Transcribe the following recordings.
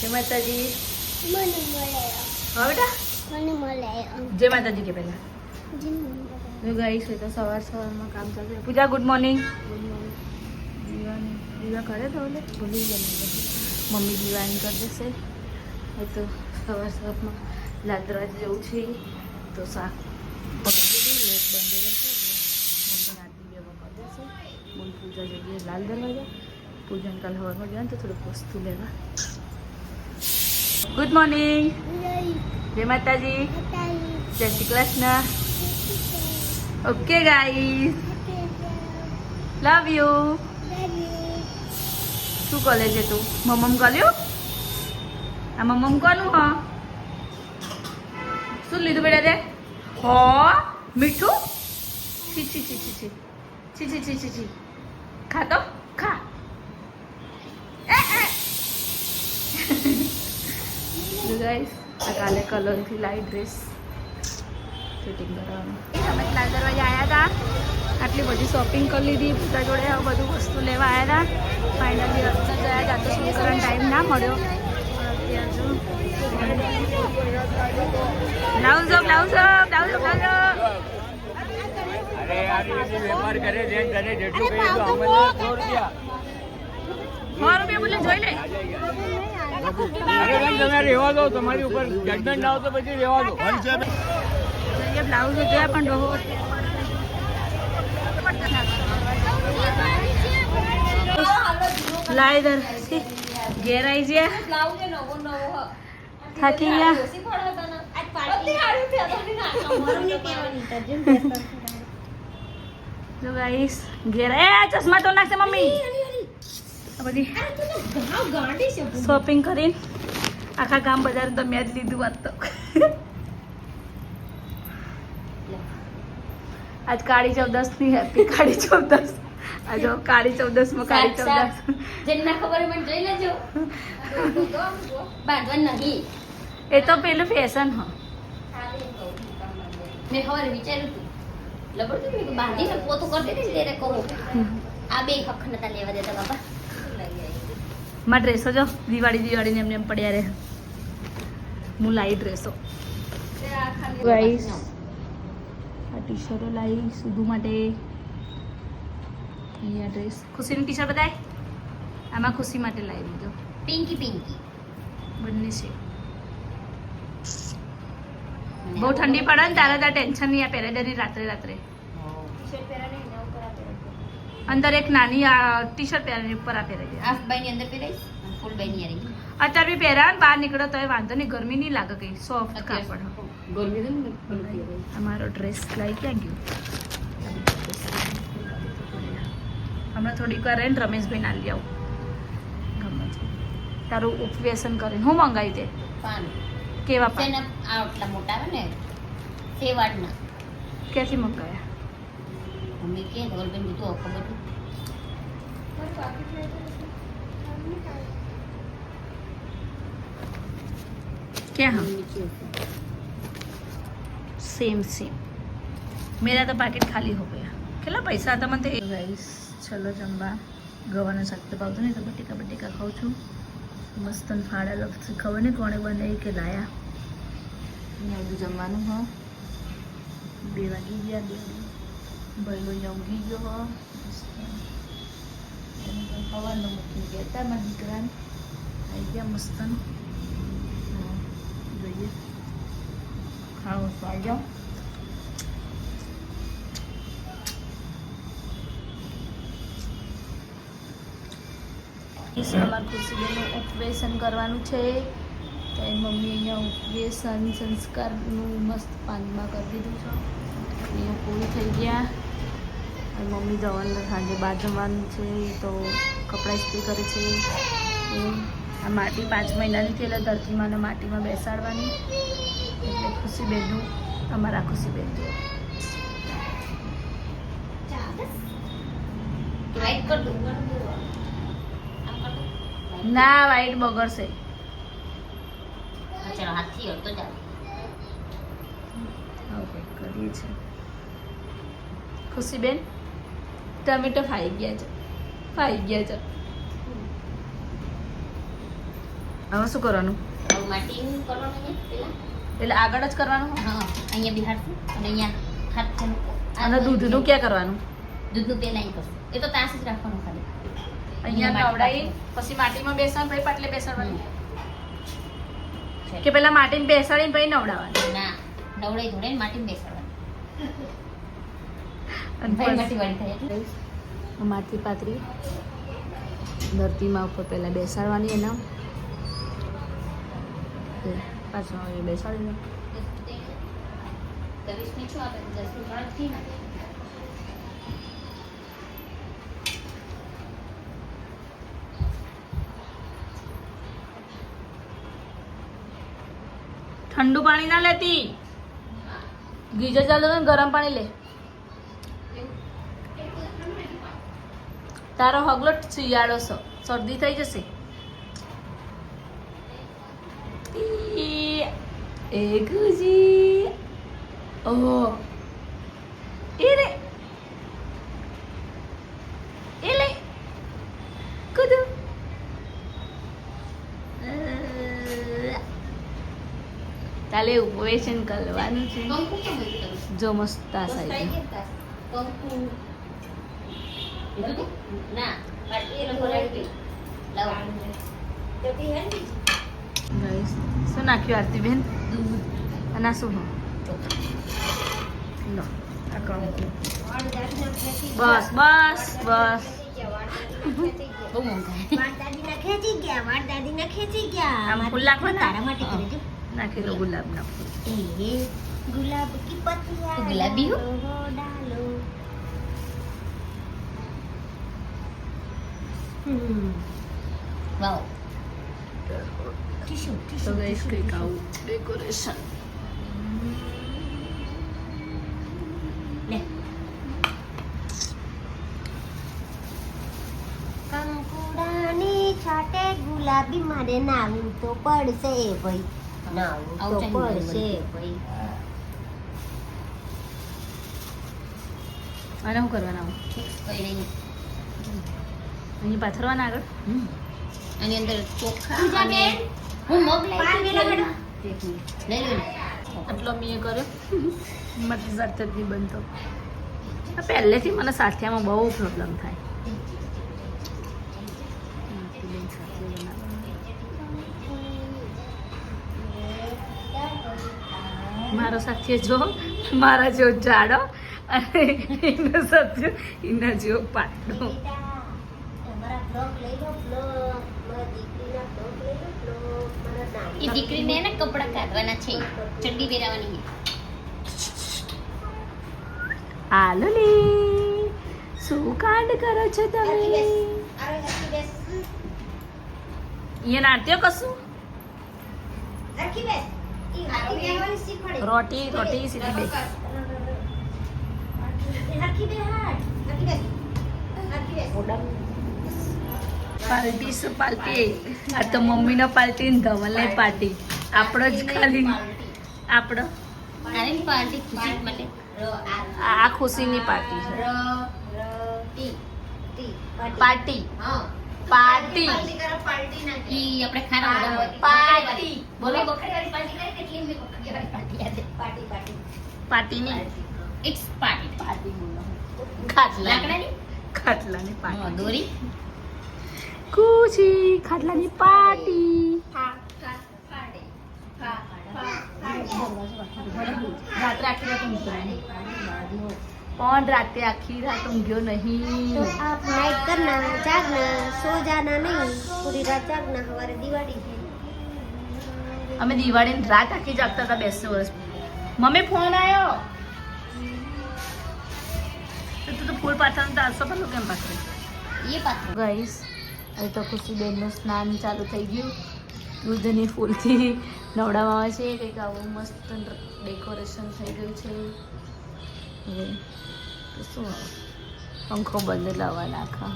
જય માતાજી. મને મળે. હા બેટા? મને જય માતાજી કે પહેલા. જો ગાઈસ છે તો સવાર સવારમાં કામ ચાલુ પૂજા ગુડ મોર્નિંગ દીવાની દીવા કરે તો ઓલે? ભૂલી ગયા મમ્મી દીવાની કરી દેશે. એ તો સવાર સવારમાં લાલ દરવાજે જવું છે. તો શાક એટલે પૂજા જઈએ લાલ દરવાજા. પૂજન કાલ હવારમાં ગયા તો થોડુંક વસ્તુ લેવા. ગુડ મોર્નિંગ જય માતાજી જય Shri Krishna okay guys love you શું કરે છે તું? મમ્મમ કોલ્યું આ મમ્મમ કોનું હ? શું લીધું બેટા તે? હો? મીઠું? છી છી છી છી છી. છી છી છી છી છી ખા તો ખા એ, એ. જો ગાઈસ આ કાલે કલરથી લાઈટ ડ્રેસ ફિટિંગ કરાવવાનું અમે લાલ દરવાજા આવ્યા હતા આટલી બધી શોપિંગ કરી લીધી. બધા જોડે આ બધું વસ્તુ લેવા આવ્યા હતા ફાઇનલી રસ્તા ગયા હતા તો શું કરવાનો ટાઈમ ના મળ્યો. લાવજો લાવજો લાવજો લાવજો અરે આ રીતે વેપાર કરે છે તને જેટલું કહીએ તો અમને સો રૂપિયા. સો રૂપિયા બોલે જોઈ લે. તમે ઘેર આવી ગયા થાકી ગયા? ગાઈસ ઘેર ચશ્મા તો નાખશે મમ્મી. બધી શોપિંગ કરીને આખા ગામ બજાર તમે જ લીધું વાત તો. આજ કાળી ચૌદસની હેપી કાળી ચૌદસ. આ જો કાળી ચૌદસમાં કાળી ચૌદસ. જેના ખબર હોય મને જોઈ લેજો. બાંધવા નહીં. એ તો પેલું ફેશન હ. મેં ખબર વિચાર્યું હતું લબડતું બાંધીને પોતું કરી દીધી ને ત્યારે કહું. આ બે હક નતા લેવા દેતા બાપા. માં ડ્રેસો જો દિવાળી દિવાળી એમને એમ પડ્યા રહે. હું લાવી ડ્રેસો ગાઈસ આ ટી શર્ટો લાવી સુધુ માટે. અહીંયા ડ્રેસ ખુશીની ટી શર્ટ બતાય? આમાં ખુશી માટે લાવી દીધો. પિંકી પિંકી બંને છે. બહુ ઠંડી પડે ને તારે ત્યાં ટેન્શન નહીં આ પહેરે રાત્રે રાત્રે. રાત્રે અંદર એક નાની ટી શર્ટ પહેરી ઉપર આ પહેરે દે હાફ બાઈની અંદર પહેરાઈશ? ફૂલ અત્યારે બી પહેરા બહાર નીકળો તો વાંધો નહીં ગરમી નહીં લાગે કઈ સોફ્ટ કાપડ. અમારો ડ્રેસ લઈ ક્યાં ગયો. હમણાં થોડીક વાર રહીને રમેશભાઈ ના લઈ આવું. ગમે છે. તારું ઉપવ્યસન કરીને હું મંગાવી દે. કેવા પાન? આટલા મોટા આવે ને સેવાડના. ક્યાંથી મંગાવ્યા? મમ્મી કે ધવલબેન કીધું ખબર નહીં क्या हम सेम सेम मेरा तो पैकेट खाली हो गया કેટલા પૈસા હતા મને તો ગાઈસ ચલો જમવા ગવાનો શાક તો ભાવતો નહીં તો બટેકા બટેકા ખાઉં છું મસ્ત ને ફાડા લગશે ખબર નહીં કોણે બનાવી કે લાયા અહીંયા બધું જમવાનું હો બે વાગી ગયા બે Baloyauguillo, kawan ng makikita, magigran. Ay, diya, mustan. Doyit. Halos tayo. અમારે ખુશીબેનનું ઉપવેશન કરવાનું છે તો એ મમ્મી અહીંયા ઉપવેશન સંસ્કારનું મસ્ત પાનમાં કરી દીધું છે એ પૂરું થઈ ગયા મમ્મી જવાનું સાંજે બહાર જવાનું છે તો કપડાં ઇસ્ત્રી કરે છે. આ માટી પાંચ મહિનાની થઈ એટલે ધરતીમાં માટીમાં બેસાડવાની. એટલે અમારા ખુશી દઉં આમ કર દઉં. ના વાઈટ બગડશે. હા, ચાલો હાથથી ચાલો કરીએ છીએ. ખુશીબેન ટમેટો ફાઈ ગયા છે. ફાઈ ગયા છે. હવે શું કરવાનું? હવે કરવાનું પેલા? એટલે આગળ જ કરવાનું? હા અહીંયા બિહારથી અને અહીંયા હાથ અને દૂધનું ક્યાં કરવાનું? દૂધનું પેલા અહીં કરશું. એ તો તાસ જ રાખવાનું ખાલી. અહીંયા નવડાવી પછી માટીમાં બેસવાનું પછી પાટલે બેસાડવાનું કે પેલા માટીમાં બેસાડીને પછી નવડાવવાનું? ના નવડાઈ ધોડે માટીમાં બેસાડવાનું. માટી પાતરી ધરતીમાં ઉપર પહેલા બેસાડવાની એના. પાછળ એ બેસાડી દો. દસમી છું આપણે દસમી ત્રણથી ને ઠંડુ પાણી ના લેતી. ગીઝર ચાલુ ગરમ પાણી લે. તારો હગલો શિયાળો છો. શરદી થઈ જશે. એ ગુજી. ઓહો. એ રે. એ લે. કુદુ. તાલે ઉપવેશન કરવાનું છે. જો મસ્ત. કંકુ. શું નાખ્યું આરતીબેન અને શું બસ બસ બસ બહુ મોંઘા નાખેલો ગુલાબ ના ફૂલ ગુલાબ કી પતિયા ગુલાબી વાવ ટીશ્યુ ટીશ્યુ તો ગાઈસ કંઈક આવું ડેકોરેશન છાટે ગુલાબી મારે નાવું તો પડશે ભાઈ નાવું તો પડશે ભાઈ આને હું કરવાના કઈ નહીં અહીં પાથરવાના આગળ. આની અંદર ચોખા પૂજા અને બેન. હું મગ લઈ પાન લઈ લો. આટલો મેં કર્યો. મારી સાથે જ નહીં બનતો. પહેલેથી મને સાથિયામાં બહુ પ્રોબ્લેમ થાય. મારો સાથીએ જો મારા જેવો જાડો અને એનો સાથીઓ એના જેવો પાટલો એ દીકરીને ને કપડાં કાઢવાના છે. ચડ્ડી પહેરાવાની છે. આલુલી શું કાંડ કરો છો તમે. એ નાટ્ય કશું. રોટી રોટી સીધી બે રાખી બે હાથ. હરખી બેસ. હરખી બેસ. પાર્ટી શું પાર્ટી આ તો મમ્મીનો પાર્ટી ને ધવલને પાર્ટી. આપણો જ ખાલી. આપણો? પાર્ટી ખુશી ર, આ, ખુશીની પાર્ટી છે. પાર્ટી. પાર્ટી. પાર્ટી. આપણે ખાના પાર્ટી. બોલો. બકરીવાળી પાર્ટી કરી કેટલી મેં બકરીવાળી પાર્ટી પાર્ટી પાર્ટી, પાર્ટી. પાર્ટીની. ઇટ્સ પાર્ટી પાર્ટી બોલો. ખાટલા. લાકડાની? ખાટલાની પાર્ટી. દોરી. ખુશી ખાટલાની પાર્ટી કોણ રાતે આખી રાત ઊંઘ્યો નહીં. આપ નાઈટ કરના જાગના સો જાના નહીં. પૂરી રાત જાગના હવારે દિવાળી છે. અમે દિવાળીની રાત આખી જાગતા હતા બેસો વર્ષ મમ્મી ફોન આવ્યો તો તું તો ફૂલ પાથર તારસો પણ કેમ પાથરે? એ પાથર. ગઈશ. હવે તો ખુશીબેનનું સ્નાન ચાલુ થઈ ગયું. દૂધની ફૂલથી નવડાવવામાં આવે છે. કંઈક આવું મસ્ત ડેકોરેશન થઈ ગયું છે. હવે શું પંખો પંખો બદલાવા નાખા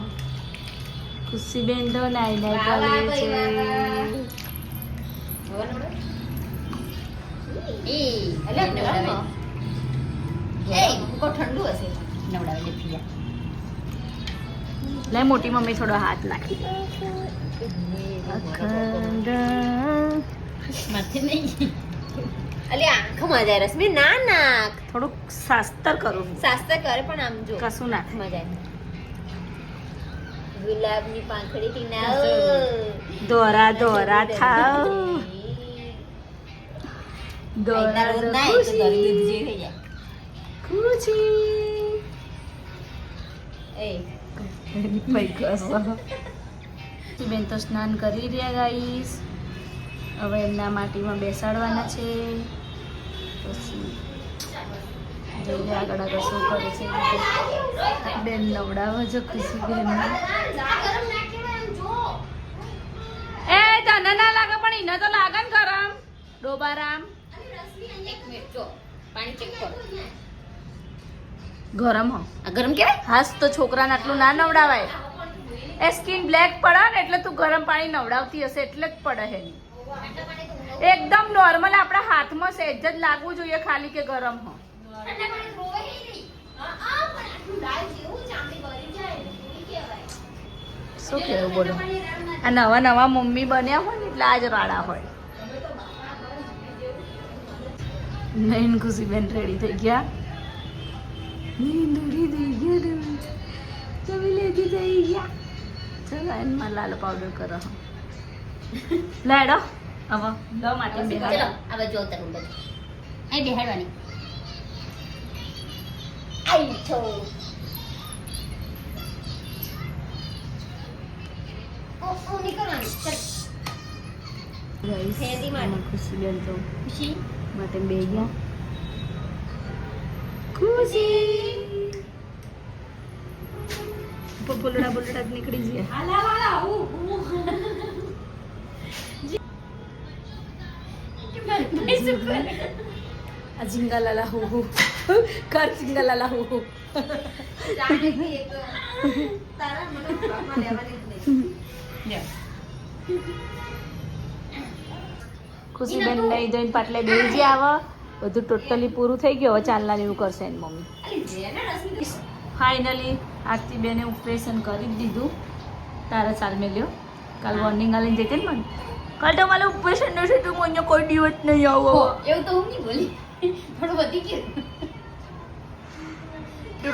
ખુશીબેન તો નાઈ નાઈ કરે છે. ઠંડુ હશે. નવડાવે પિયા લે મોટી મમ્મી થોડો હાથ નાખી દે. નહીં અલે આંખમાં જાય રશ્મિ ના નાખ. થોડુંક શાસ્ત્ર કરું. શાસ્ત્ર કરે પણ આમ જો. કશું ના મજા આવે. ગુલાબની પાંખડી થી ના દોરા દોરા થાવ. દોરા. ના જાય. ખુશી. એ. બેન તો સ્નાન કરી રહ્યા ગાઈશ હવે એમના માટીમાં બેસાડવાના છે. પછી જોઈએ આગળ આગળ શું કરે છે. બેન નવડાવો છો ખુશી બેન. એ તને ના લાગે પણ એને તો લાગે ને ગરમ. ડોબારામ. એક મિનિટ જો. પાણી ચેક કરો. ગરમ હો. આ ગરમ કેવાય? હાસ તો છોકરાને આટલું ના નવડાવાય. એ સ્કિન બ્લેક પડે ને એટલે તું ગરમ પાણી નવડાવતી હશે એટલે જ પડે હે. એકદમ નોર્મલ આપણા હાથમાં સહેજ જ લાગવું જોઈએ ખાલી કે ગરમ હો. શું કેવું બોલો? આ નવા નવા મમ્મી બન્યા હોય ને એટલે આજ રાડા હોય. નયન ખુશીબેન રેડી થઈ ગયા? લેદી થઈ ગયા ચલો એનમાં લાલ પાવડર કરો લાડો હવે લો માટે બેહાડો હવે જો તરું બધું અહીં બેહાડવાની આઈ છો ખુશી બેન તો ખુશી? માટે બે ગયા. ખુશી. બોલડા બોલડા નીકળી ગયા. આ ઝીંગા લાલા હુ હુ. કર ઝીંગા લાલા હુ. હુ ખુશીબેન નહીં જઈને પાટલે બેસી આવે બધું ટોટલી પૂરું થઈ ગયું. હવે ચાલના એવું કરશે એની મમ્મી. ફાઇનલી આરતી બેને ઓપરેશન કરી દીધું. તારા ચાલ મેલ્યો. કાલ વોર્નિંગ આલીને જતી ને મને? કાલ તો મારે ઓપરેશન નથી તું અહીંયા કોઈ દિવસ નહીં આવો. એવું તો હું નહીં બોલી. થોડું વધી ગયું.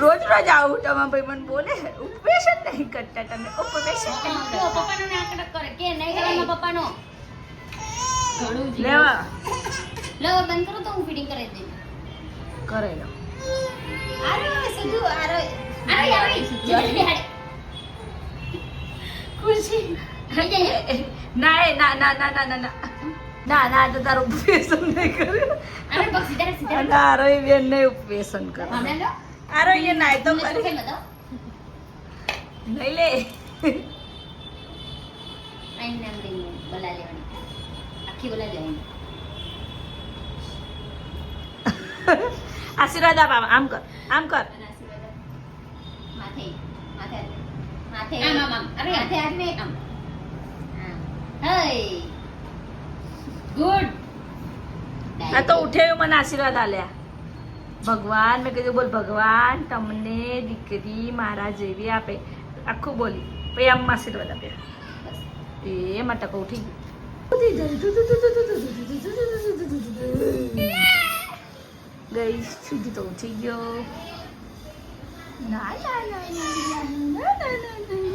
રોજ રોજ આવું તમારા ભાઈ મને બોલે ઓપરેશન નહીં કરતા તમે ઓપરેશન નહીં કરતા. પપ્પાનો આંકડો કરે કે નહીં કરવાનો પપ્પાનો? ઘણું લેવા. લો બંધ કરો તો હું ફિટિંગ કરી દઉં કરે લો આરો સજુ આરો આરો આરો ખુશી. ના એ ના ના ના ના ના ના. ના તો તારું ઉપવેશન નહીં કર્યું. અરે બસ સીધા સીધા. ના આરો એ બેન નહીં ઉપવેશન કરે આરો એ નાય તો નહીં લે. આઈ નામ લઈને બોલા લેવાની. આખી બોલા લેવાની. આશીર્વાદ આપ આમ કર આમ કર. આ તો ઉઠે મને આશીર્વાદ આલ્યા. ભગવાન મેં કીધું બોલ ભગવાન તમને દીકરી મારા જેવી આપે. આખું બોલી પછી આમ આશીર્વાદ આપ્યા. એ માટે કહું ઉઠી ગયું. ગઈ સીધી તો ઉઠી ગયો ના ના ના ના ના ના ના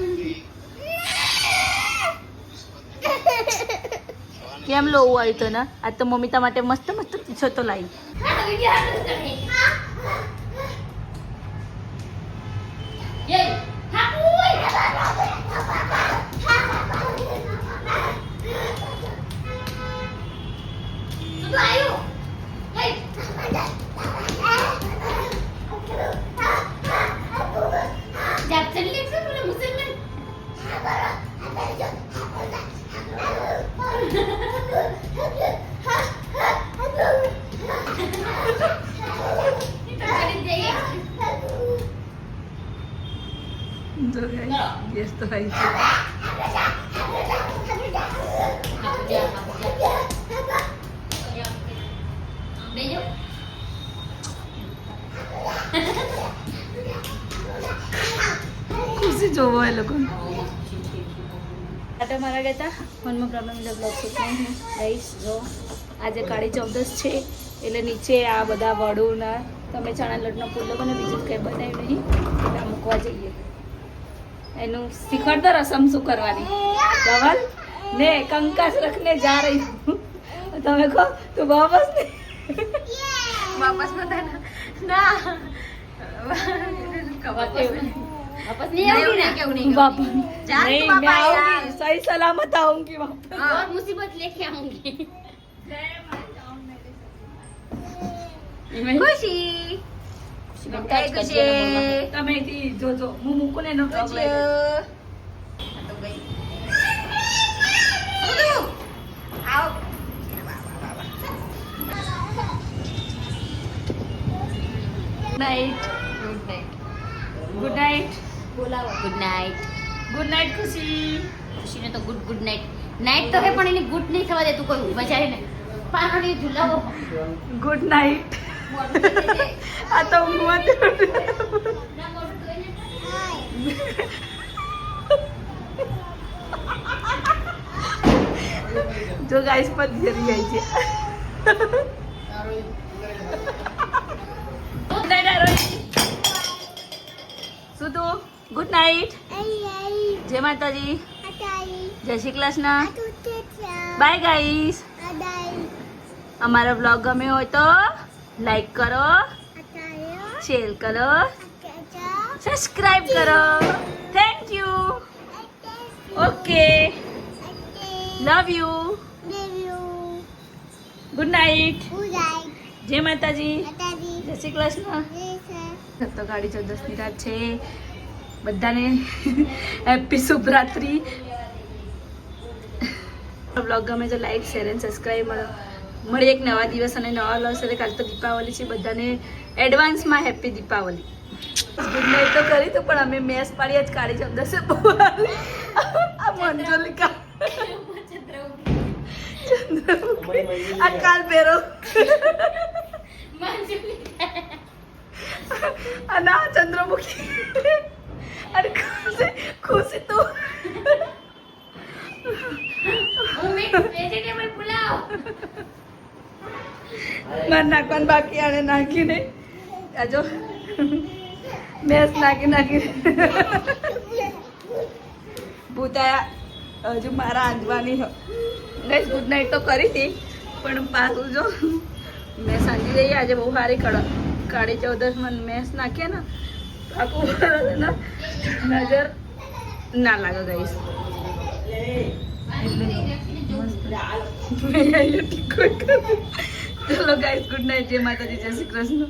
કેમ લો આવ્યું તો ના આ તો મમ્મી માટે મસ્ત મસ્ત પીછો તો લાવી જોવો એ લોકો. આટો મારા ગયા હતા મનમાં પ્રોબ્લેમ એટલે બ્લોક શૂટ લઈશ જો આજે કાળી ચૌદસ છે એટલે નીચે આ બધા વડુના તમે ચણા લોટનો પુલ્લો અને બીજું કંઈ બનાવ્યું નહીં આ મૂકવા જઈએ. એનું શીખવાડતા રસમ શું કરવાની. ધવલ ને કંકાસ રખને જા રહી તમે કહો તું વાપસ ને. વાપસ ના. ના नहीं आऊंगी ना क्यों नहीं वापस जा नहीं तू मैं बाबा यार। आऊंगी सही सलामत आऊंगी वापस और मुसीबत लेके आऊंगी खुशी એ ખુશી. તમે અહીંથી જોજો હું મૂકું ને એનો vlog લઈ લઉં. નાઇટ ગુડ નાઇટ બોલાવો. ગુડ નાઇટ ગુડ નાઇટ ખુશી. ખુશીને તો ગુડ ગુડ નાઇટ નાઇટ તો હે પણ એની ગુડ નહીં થવા દે તું કોઈ બચારે ને. પાણી ઝુલાવો. ગુડ નાઇટ લે. આ તો ઊંઘમાં જ ગાઈસ પર ઘેરી ગઈ છે. ગુડ નાઇટ જય માતાજી. જય શ્રી કૃષ્ણ. બાય ગાઈસ અમારો બ્લોગ ગમ્યો હોય તો લાઈક કરો શેર કરો સબસ્ક્રાઈબ કરો. Thank you okay love you good night જય માતાજી. જય શ્રી કૃષ્ણ. તો ગાડી ચૌદસની રાત છે. બધાને હેપી શુભરાત્રી. બ્લોગ ગમે તો લાઈક શેર એન્ડ સબસ્ક્રાઈબ મળો. એક નવા દિવસ અને નવા લોસ એટલે કાલે તો દીપાવલી છે બધાને એડવાન્સમાં હેપી દીપાવલી. ગુડ નાઇટ તો કરી હતું પણ અમે મેસ પાડી જ કાઢી છે. આ મંજોલિકા. આ કાલ પહેરો અને આ ચંદ્રમુખી. અને ખુશી તું મારે નાખવાનું બાકી આને નાખીને. આ જો મેસ નાખી નાખી. ભૂતાયા હજુ મારા આંજવાની ગઈ ગુડ નાઇટ તો કરી હતી પણ પાછું જો મેં સાંજી જઈએ આજે બહુ સારી કાઢી કાળી ચૌદસમાં મેસ નાખીએ ને ને નજર ના લાગે ગઈશ ચલો ગાઈસ ગુડ નાઇટ જય માતાજી જય શ્રી કૃષ્ણ